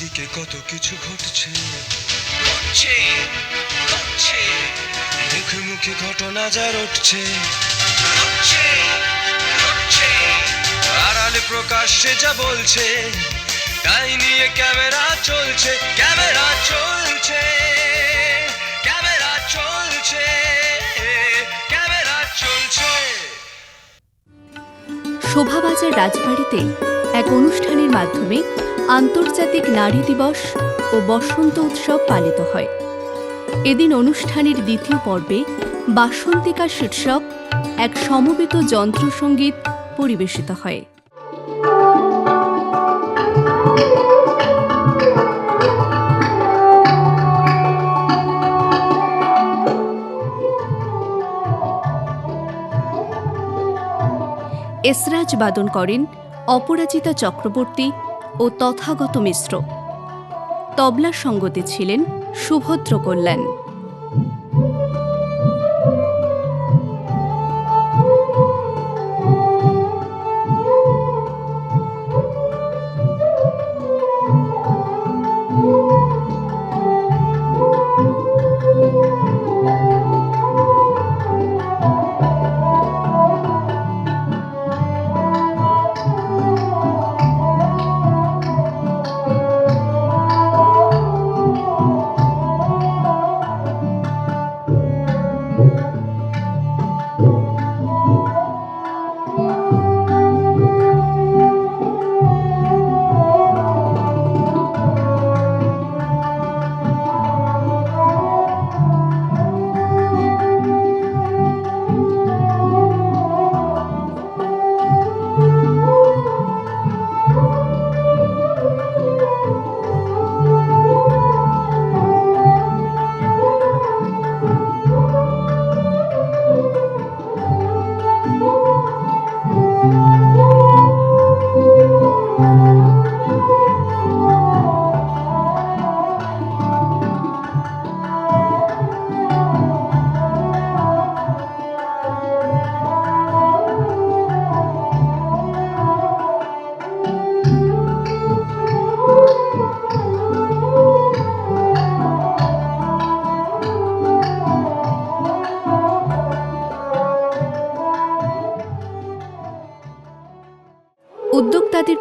চারিদিকে কত কিছু ঘটছে। ঘটছে ঘটছে। মুখে মুখে ঘটনা যা রটছে। ঘটছে ঘটছে। আড়ালে প্রকাশ্যে যা বলছে তাই নিয়ে ক্যামেরা চলছে ক্যামেরা চলছে ক্যামেরা চলছে ক্যামেরা চলছে। শোভাবাজার রাজবাড়িতে এক অনুষ্ঠানের মাধ্যমে আন্তর্জাতিক নারী দিবস ও বসন্ত উৎসব পালিত হয়। এদিন অনুষ্ঠানের দ্বিতীয় পর্বে বাসন্তিকা শীর্ষক এক সমবেত যন্ত্রসঙ্গীত পরিবেশিত হয়। এসরাজ বাদন করেন অপরাজিতা চক্রবর্তী ও তথাগত মিশ্র। তবলা সঙ্গতে ছিলেন সুভদ্র কল্যাণ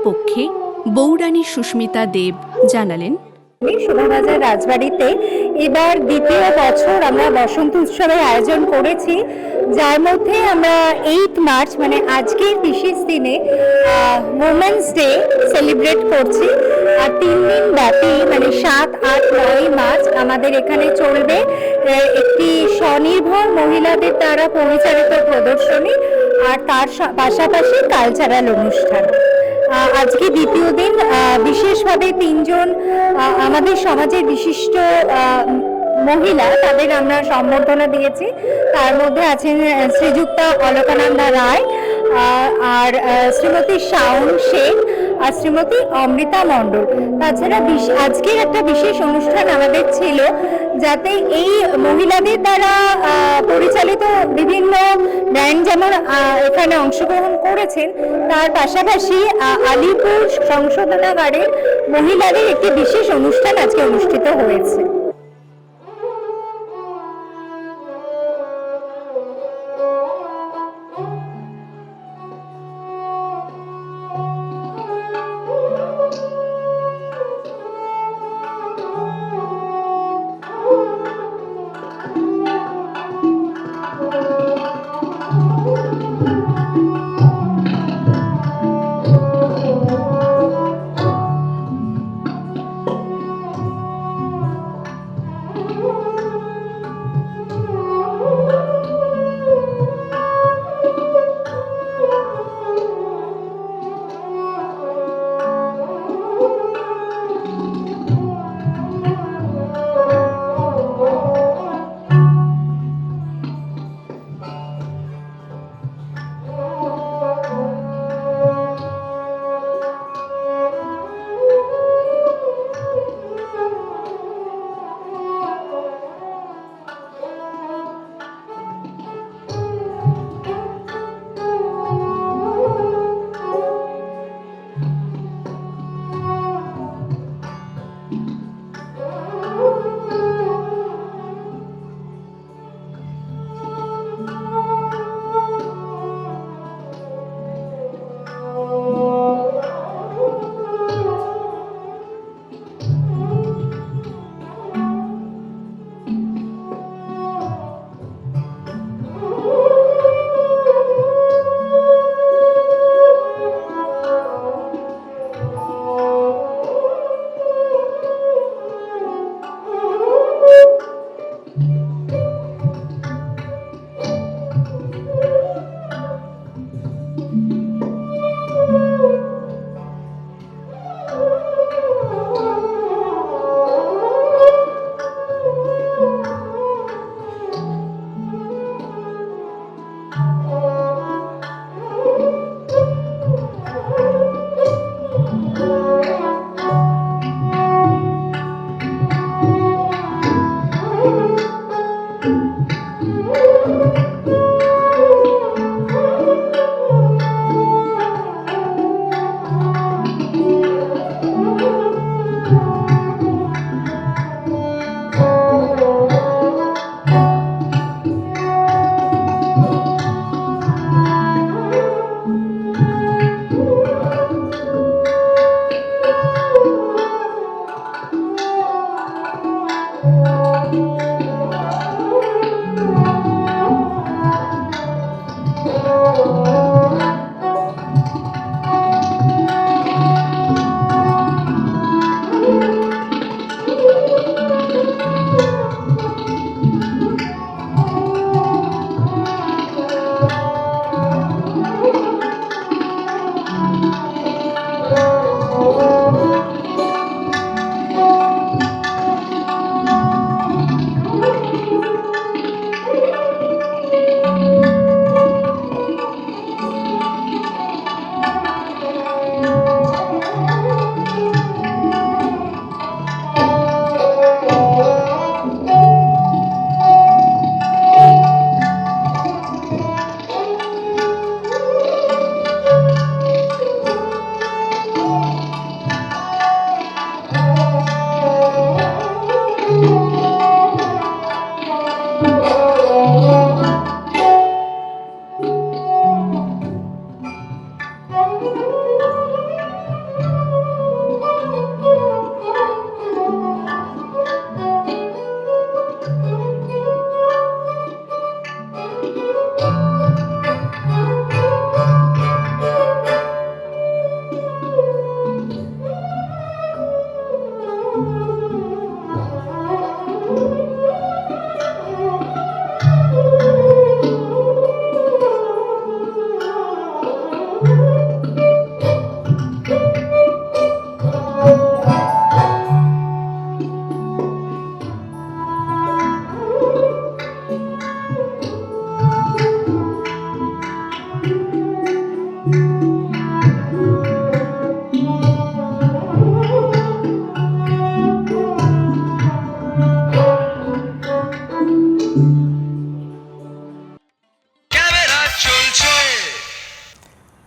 পক্ষে বৌরানী সুস্মিতা দেব জানালেন শোভাবাজার রাজবাড়িতে এবার দ্বিতীয় বছর আমরা বসন্ত উৎসবের আয়োজন করেছি। যার মধ্যে আমরা এইট মার্চ মানে আজকের বিশেষ দিনে উমেন্স ডে সেলিব্রেট করছি। আর তিন দিন ব্যাপী মানে সাত, আট, নয় মার্চ আমাদের এখানে চলবে। একটি স্বনির্ভর মহিলাদের দ্বারা পরিচালিত প্রদর্শনী আর তার পাশাপাশি কালচারাল অনুষ্ঠান। আজকে দ্বিতীয় দিন বিশেষভাবে তিনজন আমাদের সমাজের বিশিষ্ট মহিলা, তাদের আমরা সম্বর্ধনা দিয়েছি। তার মধ্যে আছেন শ্রীযুক্ত অলকানন্দা রায় আর শ্রীমতী শাওন শেখ আর শ্রীমতী অমৃতা মণ্ডল। তাছাড়া আজকের একটা বিশেষ অনুষ্ঠান আমাদের ছিল, যাতে এই মহিলাদের দ্বারা পরিচালিত বিভিন্ন ব্র্যান্ড যেমন এখানে অংশগ্রহণ করেছেন, তার পাশাপাশি আলিপুর সংশোধনাগারের মহিলাদের একটি বিশেষ অনুষ্ঠান আজকে অনুষ্ঠিত হয়েছে।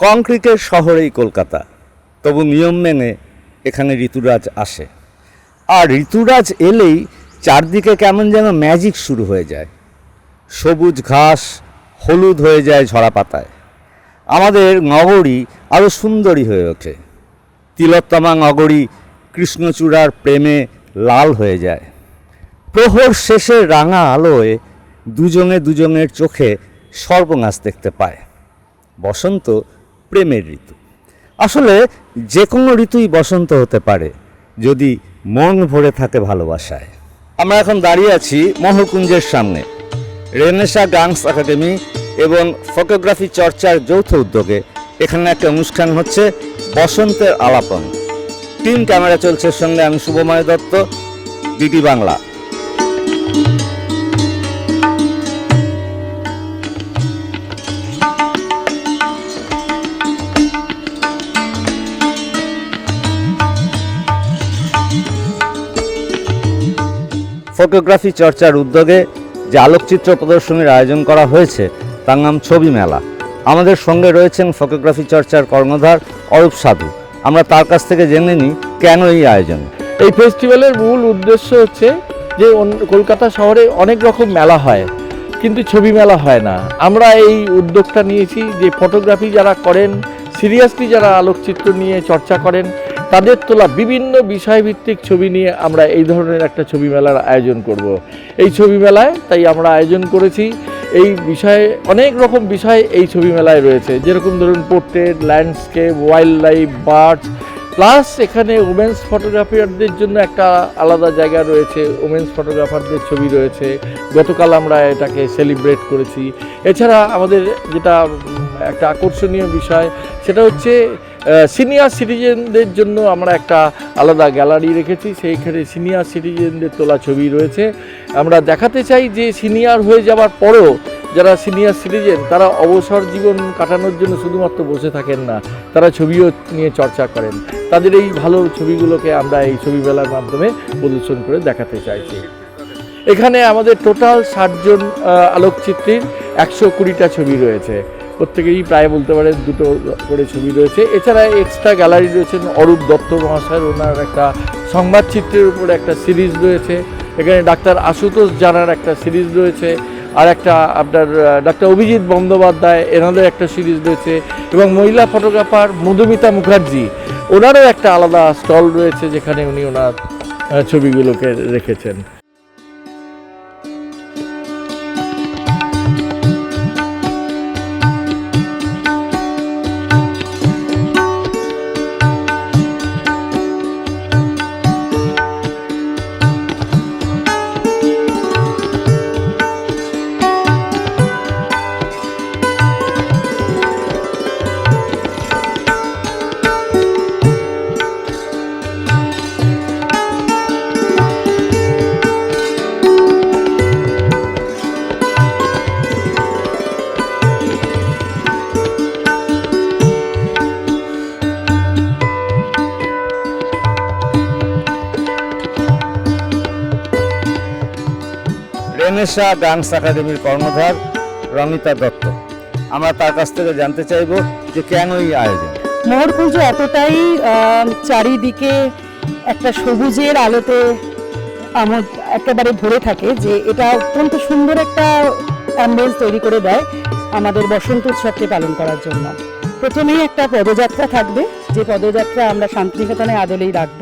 কংক্রিটের শহরেই কলকাতা। তবু নিয়ম মেনে এখানে ঋতুরাজ আসে। আর ঋতুরাজ এলেই চারদিকে কেমন যেন ম্যাজিক শুরু হয়ে যায়। সবুজ ঘাস, হলুদ হয়ে যায় ঝরা পাতায়। আমাদের নগরী আরও সুন্দরী হয়ে ওঠে। তিলোত্তমা নগরী কৃষ্ণচূড়ার প্রেমে লাল হয়ে যায়। প্রহর শেষে রাঙা আলোয় দুজনে দুজনের চোখে সর্বনাশ দেখতে পায়। বসন্ত প্রেমের ঋতু। আসলে যে কোনো ঋতুই বসন্ত হতে পারে, যদি মন ভরে থাকে ভালোবাসায়। আমরা এখন দাঁড়িয়ে আছি মহকুঞ্জের সামনে। রেনেসা গাংস একাডেমি এবং ফটোগ্রাফি চর্চার যৌথ উদ্যোগে এখানে একটা অনুষ্ঠান হচ্ছে বসন্তের আলাপন। টিম ক্যামেরা চলছে সঙ্গে আমি শুভময় দত্ত, ডিডি বাংলা। ফটোগ্রাফি চর্চার উদ্যোগে যে আলোকচিত্র প্রদর্শনীর আয়োজন করা হয়েছে, তার নাম ছবি মেলা। আমাদের সঙ্গে রয়েছেন ফটোগ্রাফি চর্চার কর্ণধার অরূপ সাধু। আমরা তার কাছ থেকে জেনে নিই কেন এই আয়োজন। এই ফেস্টিভ্যালের মূল উদ্দেশ্য হচ্ছে যে কলকাতা শহরে অনেক রকম মেলা হয়, কিন্তু ছবি মেলা হয় না। আমরা এই উদ্যোগটা নিয়েছি যে ফটোগ্রাফি যারা করেন, সিরিয়াসলি যারা আলোকচিত্র নিয়ে চর্চা করেন তাদের তোলা বিভিন্ন বিষয়ভিত্তিক ছবি নিয়ে আমরা এই ধরনের একটা ছবি মেলার আয়োজন করব। এই ছবি মেলায় তাই আমরা আয়োজন করেছি। এই বিষয়ে অনেক রকম বিষয় এই ছবি মেলায় রয়েছে। যেরকম ধরুন portrait landscape wildlife birds plus এখানে উমেন্স ফটোগ্রাফারদের জন্য একটা আলাদা জায়গা রয়েছে। উমেন্স ফটোগ্রাফারদের ছবি রয়েছে। গতকাল আমরা এটাকে সেলিব্রেট করেছি। এছাড়া আমাদের যেটা একটা আকর্ষণীয় বিষয় সেটা হচ্ছে সিনিয়র সিটিজেনদের জন্য আমরা একটা আলাদা গ্যালারি রেখেছি। সেইখানে সিনিয়র সিটিজেনদের তোলা ছবি রয়েছে। আমরা দেখাতে চাই যে সিনিয়র হয়ে যাওয়ার পরও যারা সিনিয়র সিটিজেন তারা অবসর জীবন কাটানোর জন্য শুধুমাত্র বসে থাকেন না, তারা ছবিও নিয়ে চর্চা করেন। তাদের এই ভালো ছবিগুলোকে আমরা এই ছবি মেলার মাধ্যমে প্রদর্শন করে দেখাতে চাইছি। এখানে আমাদের টোটাল ষাটজন আলোকচিত্রীর একশো কুড়িটা ছবি রয়েছে। প্রত্যেকেরই প্রায় বলতে পারেন দুটো করে ছবি রয়েছে। এছাড়া এক্সট্রা গ্যালারি রয়েছেন অরূপ দত্ত মহাশয়ের। ওনার একটা সংবাদচিত্রের উপর একটা সিরিজ রয়েছে। এখানে ডাক্তার আশুতোষ জানার একটা সিরিজ রয়েছে। আর একটা আপনার ডাক্তার অভিজিৎ বন্দ্যোপাধ্যায় এনাদের একটা সিরিজ রয়েছে। এবং মহিলা ফটোগ্রাফার মধুমিতা মুখার্জি, ওনারও একটা আলাদা স্টল রয়েছে যেখানে উনি ওনার ছবিগুলোকে রেখেছেন। রেনেসা ডান্স একাডেমির কর্ণধার রমিতা দত্ত। আমরা তার কাছ থেকে জানতে চাইব যে কেন এই আয়োজন? মোহরকুঞ্জ এতটাই চারিদিকে একটা সবুজের আলোতে আমার একেবারে ভরে থাকে যে এটা অত্যন্ত সুন্দর একটা অ্যাম্বিয়েন্স তৈরি করে দেয় আমাদের বসন্ত উৎসবকে পালন করার জন্য। প্রথমেই একটা পদযাত্রা থাকবে। যে পদযাত্রা আমরা শান্তিনিকেতনে আদলেই রাখব।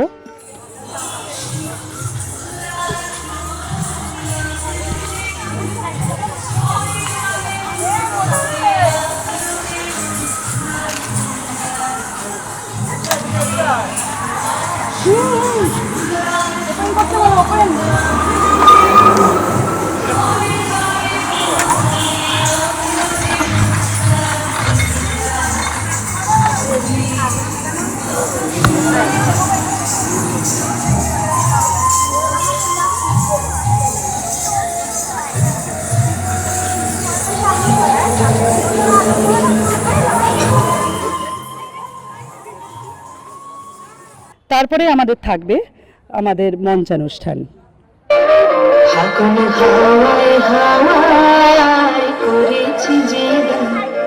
তারপরে আমাদের থাকবে আমাদের মঞ্চানুষ্ঠান।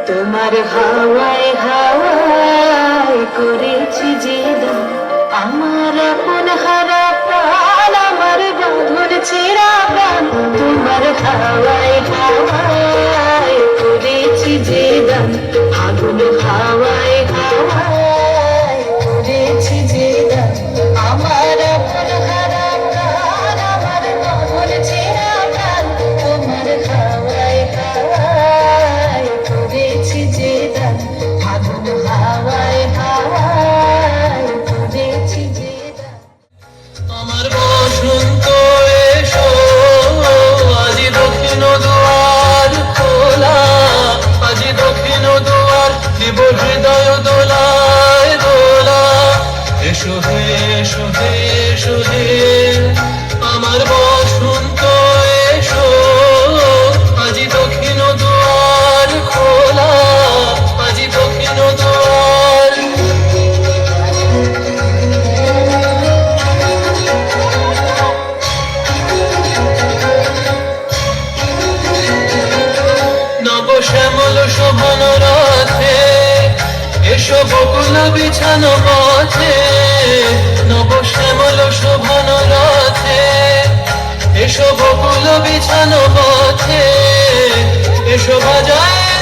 তোমার হাওয়ায় হাওয়ায় করেছি যে আমার আপন হারা প্রাণ, আমার বাঁধন ছেড়া প্রাণ, তোমার হাওয়ায় বিছানো বিছানো বছে নব শ্যামল শোভন রথে। এসবগুলো বিছানো বছে এসো বাজায়